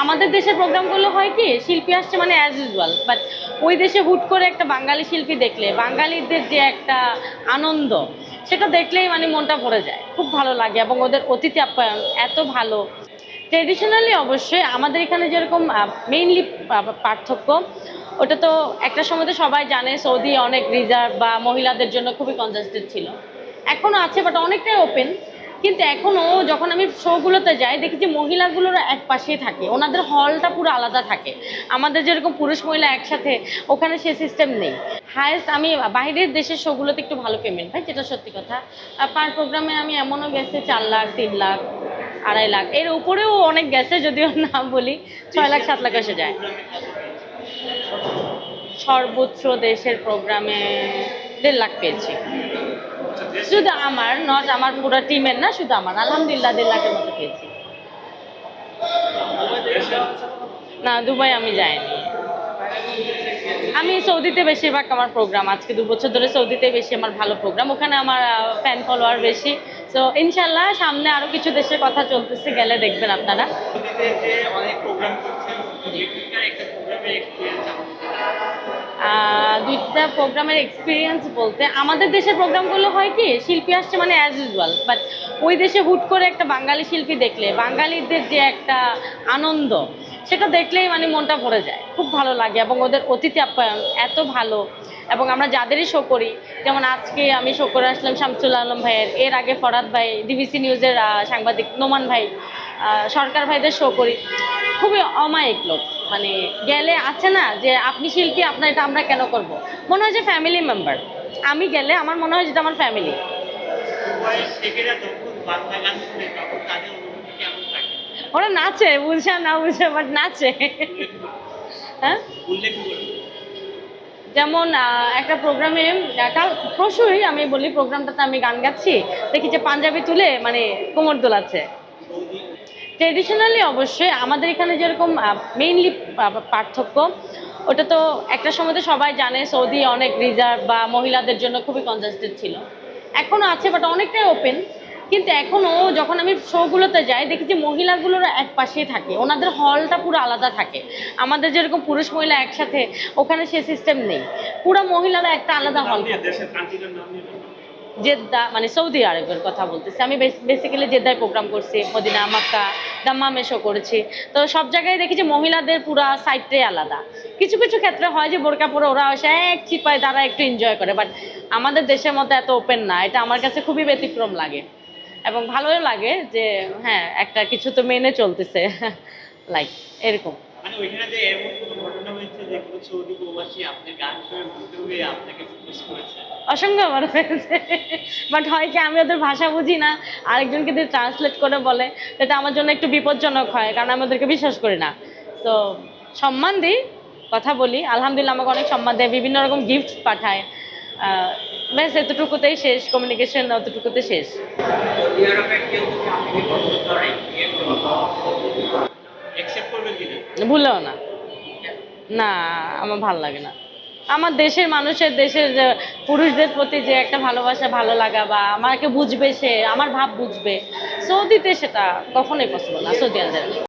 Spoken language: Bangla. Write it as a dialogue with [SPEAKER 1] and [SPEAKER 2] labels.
[SPEAKER 1] আমাদের দেশের প্রোগ্রামগুলো হয় কি, শিল্পী আসছে মানে অ্যাজ ইউজুয়াল বাট ওই দেশে হুট করে একটা বাঙালি শিল্পী দেখলে, বাঙালিদের যে একটা আনন্দ, সেটা দেখলেই মানে মনটা ভরে যায়। খুব ভালো লাগে এবং ওদের অতিথি আপ্যায়ন এত ভালো। ট্রেডিশনালি অবশ্যই আমাদের এখানে যেরকম মেইনলি পার্থক্য, ওটা তো একটা সময় তো সবাই জানে, সৌদি অনেক রিজার্ভ বা মহিলাদের জন্য খুবই কনজাস্টেড ছিল। এখনও আছে বাট অনেকটাই ওপেন কিন্তু এখনও যখন আমি শোগুলোতে যাই, দেখি যে মহিলাগুলোর এক পাশেই থাকে। ওনাদের হলটা পুরো আলাদা থাকে। আমাদের যেরকম পুরুষ মহিলা একসাথে, ওখানে সে সিস্টেম নেই। হায়েস্ট আমি বাইরের দেশের শোগুলোতে একটু ভালো পেমেন্ট পাই, যেটা সত্যি কথা। পার প্রোগ্রামে আমি এমনও গেছে চার লাখ, তিন লাখ, আড়াই লাখ। এর উপরেও অনেক গেছে, যদিও না বলি, ছয় লাখ, সাত লাখ এসে যায়। সর্বোচ্চ দেশের প্রোগ্রামে দেড় লাখ পেয়েছি। শুধু আমার নট আমার পুরো টিমের না শুধু আমার। আলহামদুলিল্লাহ দেড় লাখের মতো পেয়েছি না দুবাই আমি যাইনি। আমি সৌদিতে বেশিরভাগ আমার প্রোগ্রাম আজকে দু বছর ধরে সৌদিতে বেশি আমার ভালো প্রোগ্রাম ওখানে আমার ফ্যান ফলোয়ার বেশি। তো ইনশাল্লাহ সামনে আরও কিছু দেশের কথা চলতেছে গেলে দেখবেন আপনারা।
[SPEAKER 2] অনেক প্রোগ্রাম
[SPEAKER 1] দুইটা প্রোগ্রামের এক্সপিরিয়েন্স বলতে, আমাদের দেশের প্রোগ্রামগুলো হয় কি, শিল্পী আসছে মানে অ্যাজ ইউজুয়াল বাট ওই দেশে হুট করে একটা বাঙালি শিল্পী দেখলে, বাঙালিদের যে একটা আনন্দ, সেটা দেখলেই মানে মনটা ভরে যায়। খুব ভালো লাগে এবং ওদের অতিথি আপ্যায়ন এত ভালো এবং আমরা যাদেরই শো করি, যেমন আজকে আমি শো করে আসলাম শামসুল আলম ভাইয়ের, এর আগে ফরাদ ভাই ডিবিসি নিউজের সাংবাদিক নোমান ভাই সরকার ভাইদের শো করি। খুবই অমায়িক লোক। মানে গেলে আছে না যে আপনি শিল্পী, আপনার এটা আমরা কেন করব? মনে হয় যে ফ্যামিলি মেম্বার আমি গেলে আমার মনে হয় যেটা আমার ফ্যামিলি ওরা নাচে, বুঝে না বুঝে বাট নাচে। হ্যাঁ? যেমন একটা প্রোগ্রামে কাল পরশুই আমি বলি প্রোগ্রামটাতে আমি গান গাচ্ছি। দেখি যে পাঞ্জাবি তুলে মানে কোমর দোলাচ্ছে। ট্রেডিশনালি অবশ্যই আমাদের এখানে যেরকম মেইনলি পার্থক্য ওটা তো একটা সময় তো সবাই জানে সৌদি অনেক রিজার্ভ বা মহিলাদের জন্য খুবই কনজাস্টেড ছিল। এখনও আছে বাট অনেকটাই ওপেন কিন্তু এখনও যখন আমি শোগুলোতে যাই দেখি যে মহিলাগুলোর এক পাশেই থাকে ওনাদের হলটা পুরো আলাদা থাকে। আমাদের যেরকম পুরুষ মহিলা একসাথে ওখানে সে সিস্টেম নেই। পুরো মহিলারা একটা আলাদা হল। জেদ্দা মানে সৌদি আরবের কথা বলতেছি। আমি বেসিক্যালি জেদ্দায় প্রোগ্রাম করছি মদিনা মাক্কা। দাম্মামে শো করেছি। তো সব জায়গায় দেখি যে মহিলাদের পুরা সাইডটাই আলাদা। কিছু কিছু ক্ষেত্রে হয় যে বোরকা পরে ওরা এসে এক চিপায় তারা একটু এনজয় করে বাট আমাদের দেশের মতো এত ওপেন না। এটা আমার কাছে খুবই ব্যতিক্রম লাগে। এবং ভালোও লাগে যে হ্যাঁ একটা কিছু তো মেনে চলতেছে। লাইক এরকম।
[SPEAKER 2] মানে ওইখানে যে এমন কোনো ঘটনা হয়েছে যে কোনো সৌদি প্রবাসী আপনার গান শুনে আপনাকে করেছে?
[SPEAKER 1] অসংখ্য বার হয়েছে। বাট হয় কি আমি ওদের ভাষা বুঝি না আরেকজনকে দিয়ে ট্রান্সলেট করে বলে এটা আমার জন্য একটু বিপজ্জনক হয় কারণ আমি ওদেরকে বিশ্বাস করি না। তো সম্মান দিই কথা বলি। আলহামদুলিল্লাহ আমাকে অনেক সম্মান দেয় বিভিন্ন রকম গিফট পাঠায়। ব্যাস এতটুকুতেই শেষ কমিউনিকেশন অতটুকুতে শেষ।
[SPEAKER 2] যদি
[SPEAKER 1] ভুলেও না। না আমার ভালো লাগে না। আমার দেশের মানুষের, দেশের পুরুষদের প্রতি যে একটা ভালোবাসা, ভালো লাগা বা আমাকে বুঝবে সে, আমার ভাব বুঝবে, সৌদিতে সেটা কখনোই পসিবল না, সৌদি আরবে